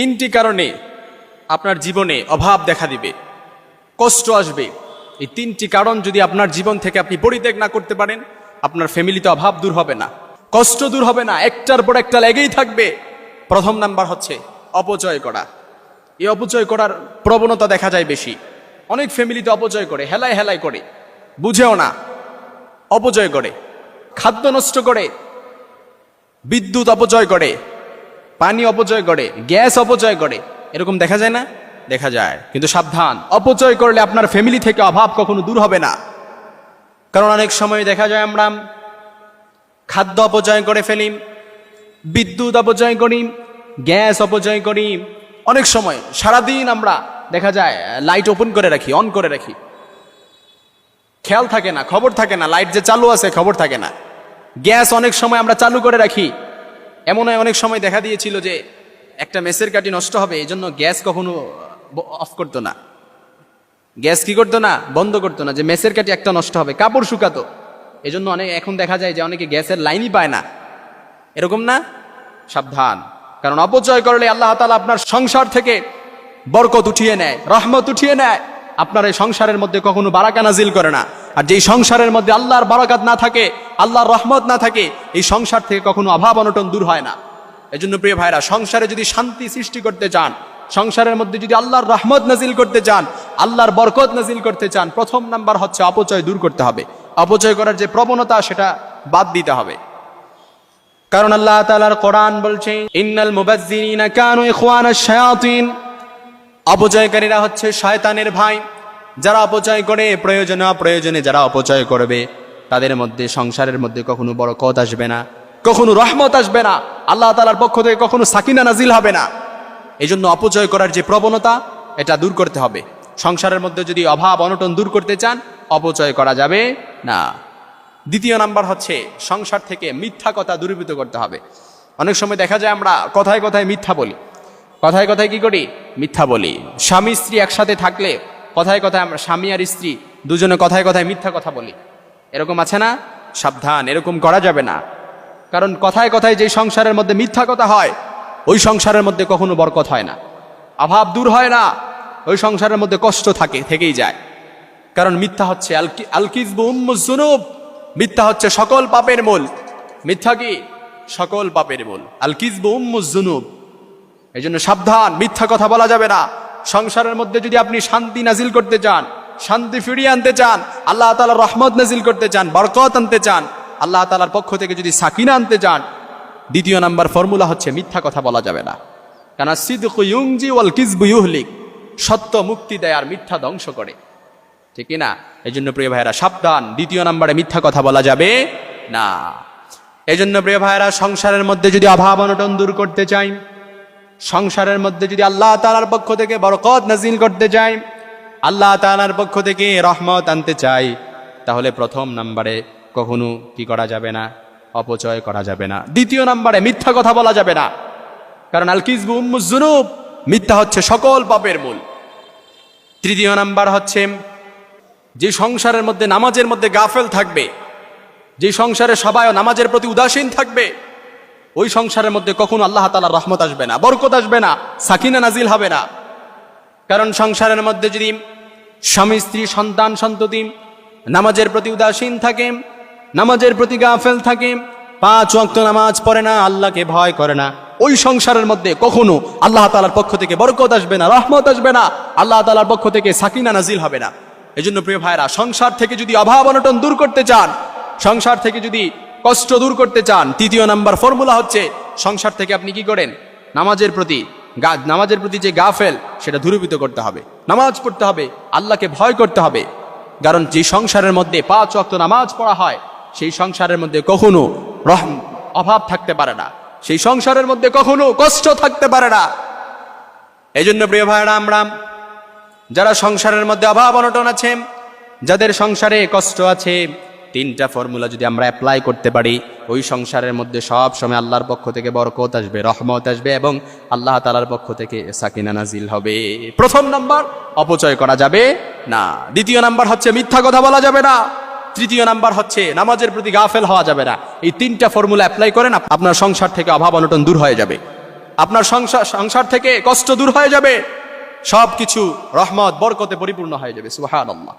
তিনটি কারণে আপনার জীবনে অভাব দেখা দিবে, কষ্ট আসবে। এই তিনটি কারণ যদি আপনার জীবন থেকে আপনি পরিত্যাগ না করতে পারেন, আপনার ফ্যামিলিতে অভাব দূর হবে না, কষ্ট দূর হবে না, একটার পর একটা লেগেই থাকবে। প্রথম নাম্বার হচ্ছে অপচয় করা। এই অপচয় করার প্রবণতা দেখা যায় বেশি। অনেক ফ্যামিলিতে অপচয় করে, হেলায় হেলায় করে। বুঝেও না, অপচয় করে। খাদ্য নষ্ট করে। বিদ্যুৎ অপচয় করে। পানি অপচয় করে, গ্যাস অপচয় করে। এরকম দেখা যায় না? দেখা যায়। কিন্তু সাবধান। অপচয় করলে আপনার ফ্যামিলি থেকে অভাব কখনো দূর হবে না। কারণ অনেক সময় দেখা যায় আমরা খাদ্য অপচয় করে ফেলি, বিদ্যুৎ অপচয় করি, গ্যাস অপচয় করি। অনেক সময় সারাদিন আমরা দেখা যায় লাইট ওপেন করে রাখি অন করে রাখি। খেয়াল থাকে না, খবর থাকে না লাইট যে চালু আছে, খবর থাকে না। গ্যাস অনেক সময় আমরা চালু করে রাখি। এমন অনেক সময় দেখা দিয়েছিল যে একটা মেসের কাটি নষ্ট হবে এই জন্য গ্যাস কখনো অফ করতো না। গ্যাস কি করতো না? বন্ধ করতো না, যে মেসের কাটি একটা নষ্ট হবে, কাপড় শুকাতো। এই জন্য অনেক, এখন দেখা যায় যে অনেকে গ্যাসের লাইনই পায় না। এরকম না? সাবধান। কারণ অপচয় করলে আল্লাহ তালা আপনার সংসার থেকে বরকত উঠিয়ে নেয়, রহমত উঠিয়ে নেয়। আপনার এই সংসারের মধ্যে কখনো বারাকা নাজিল করে না। আর যেই সংসারের মধ্যে আল্লাহর বারাকাত না থাকে, আল্লাহর রহমত না থাকে, এই সংসার থেকে কখনো অভাব অনটন দূর হয় না। এজন্য প্রিয় ভাইরা, সংসারে যদি শান্তি সৃষ্টি করতে চান, সংসারের মধ্যে যদি আল্লাহর রহমত নাজিল করতে চান, আল্লাহর বরকত নাজিল করতে চান, প্রথম নাম্বার হচ্ছে অপচয় দূর করতে হবে। অপচয় করার যে প্রবণতা, সেটা বাদ দিতে হবে। কারণ আল্লাহ তাআলার কোরআন বলছে, ইন্নাল মুবাজ্জিরিনা কানু ইখওয়ানাশ শায়াতিন। অপচয়কারীরা হচ্ছে শয়তানের ভাই। যারা অপচয় করে, প্রয়োজনে অপ্রয়োজনে যারা অপচয় করবে, তাদের মধ্যে, সংসারের মধ্যে কখনো বরকত আসবে না, কখনো রহমত আসবে না, আল্লাহ তালার পক্ষ থেকে কখনো সাকিনা নাজিল হবে না। এই জন্য অপচয় করার যে প্রবণতা, এটা দূর করতে হবে। সংসারের মধ্যে যদি অভাব, অনটন দূর করতে চান, অপচয় করা যাবে না। দ্বিতীয় নাম্বার হচ্ছে, সংসার থেকে মিথ্যা কথা দূরীভূত করতে হবে। অনেক সময় দেখা যায় আমরা কথায় কথায় মিথ্যা বলি। কথায় কথায় কি করি? মিথ্যা বলি। স্বামী স্ত্রী একসাথে থাকলে কথায় কথায় আমরা স্বামী আর স্ত্রী, দুজনে কথায় কথায় মিথ্যা কথা বলি। এরকম আছে না? সাবধান, এরকম করা যাবে না। কারণ কথায় কথায় যে সংসারের মধ্যে মিথ্যা কথা হয়, ওই সংসারের মধ্যে কখনো বরকত হয় না। অভাব দূর হয় না, ওই সংসারের মধ্যে কষ্ট থাকে, থেকেই যায়। কারণ মিথ্যা হচ্ছে আলকি আলকিজবু উম্মুজুনুব মিথ্যা হচ্ছে সকল পাপের মূল। মিথ্যা কি? সকল পাপের মূল। আলকিজবু উম্মুজুনুব এই জন্য সাবধান, মিথ্যা কথা বলা যাবে না। সংসারের মধ্যে যদি আপনি শান্তি নাজিল করতে চান, শান্তি ফিরিয়ে আনতে চান, আল্লাহ তালার রহমত নাজিল করতে চান, বরকত আনতে চান, আল্লাহ তালার পক্ষ থেকে যদি সাকিনা আনতে চান, দ্বিতীয় নাম্বার ফর্মুলা হচ্ছে মিথ্যা কথা বলা যাবে না। সিদ্দু ইউংজি ওয়াল কিসবু ইউহলিক, সত্য মুক্তি দেয় আর মিথ্যা ধ্বংস করে। ঠিক না? এই জন্য প্রিয় ভাইয়েরা, সাবধান, দ্বিতীয় নম্বরে মিথ্যা কথা বলা যাবে না। এই জন্য প্রিয় ভাইয়েরা, সংসারের মধ্যে যদি অভাব অনটন দূর করতে চাই সংসারের মধ্যে যদি আল্লাহ তালার পক্ষ থেকে বরকত নাজিল করতে চাই, আল্লাহ তালার পক্ষ থেকে রহমত আনতে চাই, তাহলে প্রথম নাম্বারে কখনো কি করা যাবে না? অপচয় করা যাবে না। দ্বিতীয় নাম্বারে মিথ্যা কথা বলা যাবে না। কারণ আলকিজবু উম্মুজুনুব মিথ্যা হচ্ছে সকল পাপের মূল। তৃতীয় নাম্বার হচ্ছে, যে সংসারের মধ্যে, নামাজের মধ্যে গাফেল থাকবে, যে সংসারে সবাই নামাজের প্রতি উদাসীন থাকবে ওই সংসারের মধ্যে কখনো আল্লাহ তালার রহমত আসবে না, বরকত আসবে না, সাকিনা নাজিল হবে না। কারণ সংসারের মধ্যে যদি স্বামী, স্ত্রী, সন্তান, সন্ততি নামাজের প্রতি উদাসীন থাকে, নামাজের প্রতি গাফেল থাকে, পাঁচ ওয়াক্ত নামাজ পড়ে না, আল্লাহকে ভয় করে না। ওই সংসারের মধ্যে কখনো আল্লাহ তালার পক্ষ থেকে বরকত আসবে না, রহমত আসবে না, আল্লাহ তালার পক্ষ থেকে সাকিনা নাজিল হবে না। এজন্য প্রিয় ভাইরা সংসার থেকে যদি অভাব অনটন দূর করতে চান, সংসার থেকে যদি কষ্ট দূর করতে চান, তৃতীয় নাম্বার ফর্মুলা হচ্ছে, সংসার থেকে আপনি কি করেন? নামাজের প্রতি গা- নামাজের প্রতি যে গাফেল, সেটা দূরীভূত করতে হবে। নামাজ পড়তে হবে, আল্লাহকে ভয় করতে হবে। কারণ যে সংসারের মধ্যে পাঁচ অক্ত নামাজ পড়া হয়, সেই সংসারের মধ্যে কখনো রহম, অভাব থাকতে পারে না। সেই সংসারের মধ্যে কখনো কষ্ট থাকতে পারে না। এই জন্য প্রিয় ভাইরা আমরা যারা সংসারের মধ্যে অভাব অনটন আছে যাদের সংসারে কষ্ট আছে তিনটা ফর্মুলা যদি আমরা অ্যাপ্লাই করতে পারি, ওই সংসারের মধ্যে সব সময় আল্লাহর পক্ষ থেকে বরকত আসবে, রহমত আসবে এবং আল্লাহ তালার পক্ষ থেকে সাকিনা নাজিল হবে। প্রথম নাম্বার, অপচয় করা যাবে না। দ্বিতীয় নাম্বার হচ্ছে মিথ্যা কথা বলা যাবে না। তৃতীয় নাম্বার হচ্ছে নামাজের প্রতি গাফেল হওয়া যাবে না। এই তিনটা ফর্মুলা অ্যাপ্লাই করেন, আপ- আপনার সংসার থেকে অভাব অনটন দূর হয়ে যাবে। আপনার সংসার সংসার থেকে কষ্ট দূর হয়ে যাবে। সব কিছু রহমত, বরকতে পরিপূর্ণ হয়ে যাবে সুহান আল্লাহ